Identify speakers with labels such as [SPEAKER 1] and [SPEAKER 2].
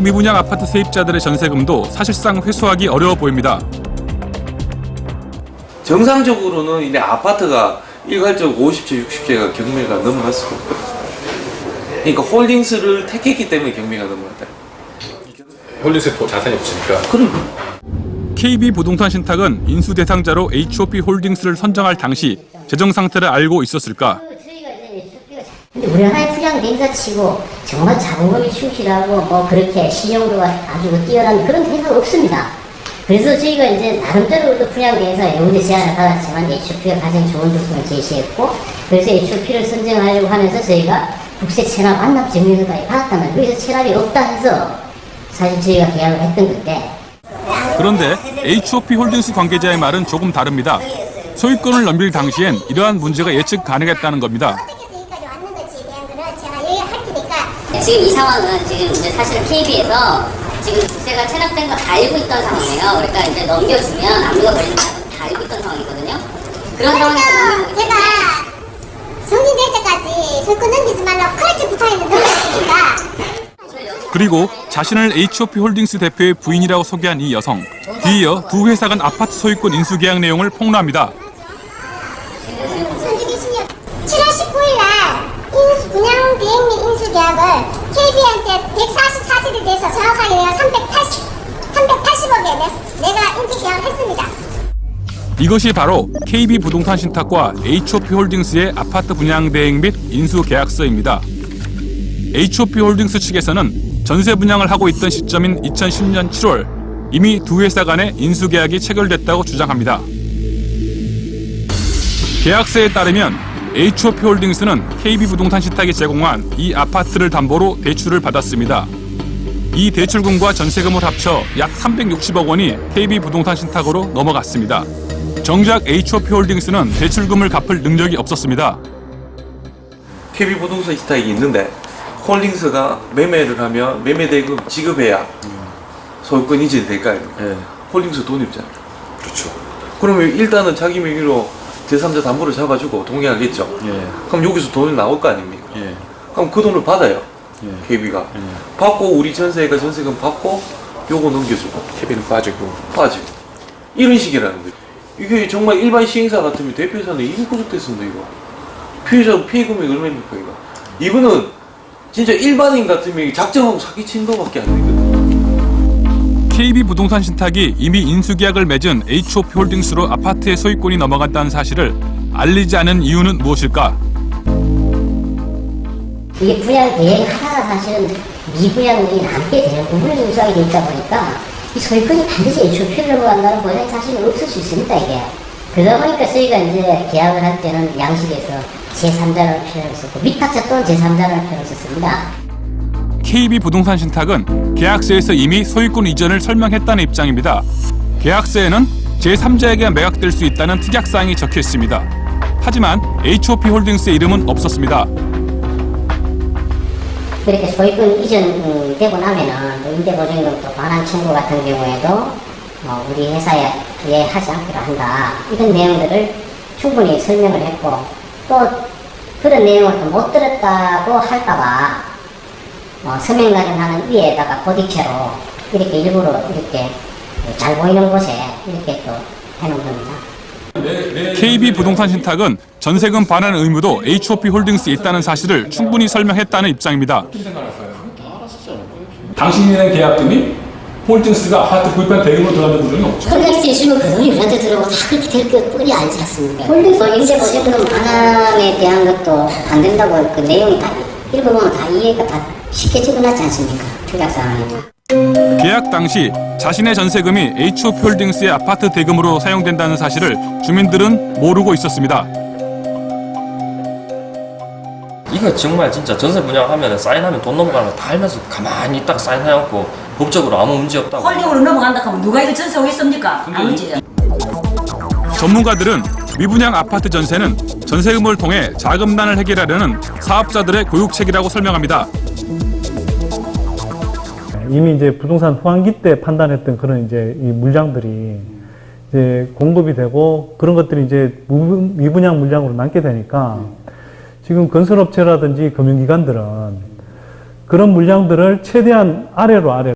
[SPEAKER 1] 미분양 아파트 세입자들의 전세금도 사실상 회수하기 어려워 보입니다.
[SPEAKER 2] 정상적으로는 이제 아파트가 일괄적으로 50채, 60채가 경매가 넘어갈 수가 없거든요. 그러니까 홀딩스를 택했기 때문에 경매가 넘어갔다.
[SPEAKER 3] 또 자산이 없으니까
[SPEAKER 2] 그럼
[SPEAKER 1] KB 부동산 신탁은 인수 대상자로 HOP 홀딩스를 선정할 당시 재정 상태를 알고 있었을까?
[SPEAKER 4] 우리 하나의 풀량 대행사 치고 정말 자본금이 충실하고 뭐 그렇게 신용도가 아주 뛰어난 그런 회사가 없습니다. 그래서 저희가 이제 나름대로도 풀량 대행사 영대 제안을 받았지만 HOP가 가장 좋은 조건을 제시했고 그래서 HOP를 선정하려고 하면서 저희가 국세 체납 완납 증명서까지 말이에요. 그래서 체납이 없다 해서 사실 저희가 계약을 했던 건데
[SPEAKER 1] 그런데 HOP 홀딩스 관계자의 말은 조금 다릅니다. 소유권을 넘길 당시엔 이러한 문제가 예측 가능했다는 겁니다.
[SPEAKER 5] 제가 얘기할 테니까
[SPEAKER 6] 지금 이 상황은 지금 이제 사실 KB에서 지금 국세가 체납된 거다 알고 있던 상황이에요. 그러니까 이제 넘겨주면 압류가 걸린다 다 알고 있던 상황이거든요. 그런 상황에서
[SPEAKER 5] 그러면 제가 성진될 때까지 소유권 넘기지 말라고 그렇게 부탁했는데 넘겼으니까
[SPEAKER 1] 그리고 자신을 HOP 홀딩스 대표의 부인이라고 소개한 이 여성. 뒤이어 두 회사 간 아파트 소유권 인수 계약 내용을 폭로합니다.
[SPEAKER 5] 손주기 10년 7월 19일 날 인수, 분양 비행 및 인수 계약을 KB한테 144시를 돼서 정확하게 내가 380, 380억에 내, 내가 인수 계약을 했습니다.
[SPEAKER 1] 이것이 바로 KB 부동산 신탁과 HOP 홀딩스의 아파트 분양 대행 및 인수 계약서입니다. HOP 홀딩스 측에서는 전세 분양을 하고 있던 시점인 2010년 7월 이미 두 회사 간의 인수 계약이 체결됐다고 주장합니다. 계약서에 따르면 HOP 홀딩스는 KB 부동산 신탁이 제공한 이 아파트를 담보로 대출을 받았습니다. 이 대출금과 전세금을 합쳐 약 360억 원이 KB 부동산 신탁으로 넘어갔습니다. 정작 HOP 홀딩스는 대출금을 갚을 능력이 없었습니다.
[SPEAKER 2] KB 부동산 스타일이 있는데 홀딩스가 매매를 하면 매매 대금 지급해야 소유권 이전이 될까요? 홀딩스 돈이 없잖아.
[SPEAKER 3] 그렇죠.
[SPEAKER 2] 그러면 일단은 자기 명의로 제3자 담보를 잡아주고 동의하겠죠.
[SPEAKER 3] 예.
[SPEAKER 2] 그럼 여기서 돈이 나올 거 아닙니까?
[SPEAKER 3] 예.
[SPEAKER 2] 그럼 그 돈을 받아요.
[SPEAKER 3] 예.
[SPEAKER 2] KB가 받고 우리 전세가 전세금 받고 요거 넘겨주고
[SPEAKER 3] KB는 빠지고
[SPEAKER 2] 빠지고 이런 식이라는 거죠. 이게 정말 일반 시행사 같으면 대표이사는 이거 구속됐습니다 이거. 피해자 피해 금액 얼마입니까 이거? 이거는 진짜 일반인 같으면 작정하고 사기친 거밖에 안 되거든.
[SPEAKER 1] KB 부동산 신탁이 이미 인수계약을 맺은 HOP 홀딩스로 아파트의 소유권이 넘어갔다는 사실을 알리지 않은 이유는 무엇일까?
[SPEAKER 4] 이게 분양 대행하다가 사실은 미분양이 남게 되는 부분을 인수하게 돼 있다 보니까 이 소유권이 반드시 HOP를 넘어간다는 보장이 사실은 없을 수 있습니다, 이게. 그러다 보니까 저희가 이제 계약을 할 때는 양식에서 제3자를 표현을 썼고 위탁자 또는 제3자를 표현을 썼습니다.
[SPEAKER 1] KB 부동산 신탁은 계약서에서 이미 소유권 이전을 설명했다는 입장입니다. 계약서에는 제3자에게 매각될 수 있다는 특약사항이 적혀 있습니다. 하지만 HOP 홀딩스의 이름은 없었습니다.
[SPEAKER 4] 그렇게 소유권 이전되고 나면은 또 임대보증금 또 반환 청구 같은 경우에도 어, 우리 회사에 하지 않기로 한다. 이런 내용들을 충분히 설명을 했고 또 그런 내용을 또못 들었다고 할까봐 어, 서명 낙인하는 위에다가 보디체로 이렇게 일부러 이렇게 잘 보이는 곳에 이렇게 또 해놓은 겁니다.
[SPEAKER 1] KB 부동산 신탁은 전세금 반환 의무도 HOP 홀딩스에 있다는 사실을 충분히 설명했다는 입장입니다.
[SPEAKER 7] 당신이 낸 계약금이 홀딩스가 아파트 구입한 대금으로 들어가는 구조는 없죠.
[SPEAKER 4] 콜렉스 있으면 그 돈이 우리한테 들어오고 다 그렇게 될거 뻔히 알지 않습니까? 홀딩스 임대보증금 반환에 대한 것도 안 된다고 그 내용이 다 읽어보면 다 이해가 다 쉽게 적어놨지 않습니까? 특약사항에.
[SPEAKER 1] 계약 당시 자신의 전세금이 HOP 홀딩스의 아파트 대금으로 사용된다는 사실을 주민들은 모르고 있었습니다.
[SPEAKER 8] 이거 정말 진짜 전세 분양하면 사인하면 돈 넘어가는 거 다 알면서 가만히 있다가 사인해놓고 법적으로 아무 문제 없다고
[SPEAKER 9] 홀딩으로 넘어간다 하면 누가 이거 전세 오겠습니까? 아니지.
[SPEAKER 1] 전문가들은 미분양 아파트 전세는 전세금을 통해 자금난을 해결하려는 사업자들의 교육책이라고 설명합니다.
[SPEAKER 10] 이미 이제 부동산 호황기 때 판단했던 그런 이제 이 물량들이 이제 공급이 되고 그런 것들이 이제 무- 미분양 물량으로 남게 되니까 지금 건설업체라든지 금융기관들은 그런 물량들을 최대한 아래로 아래로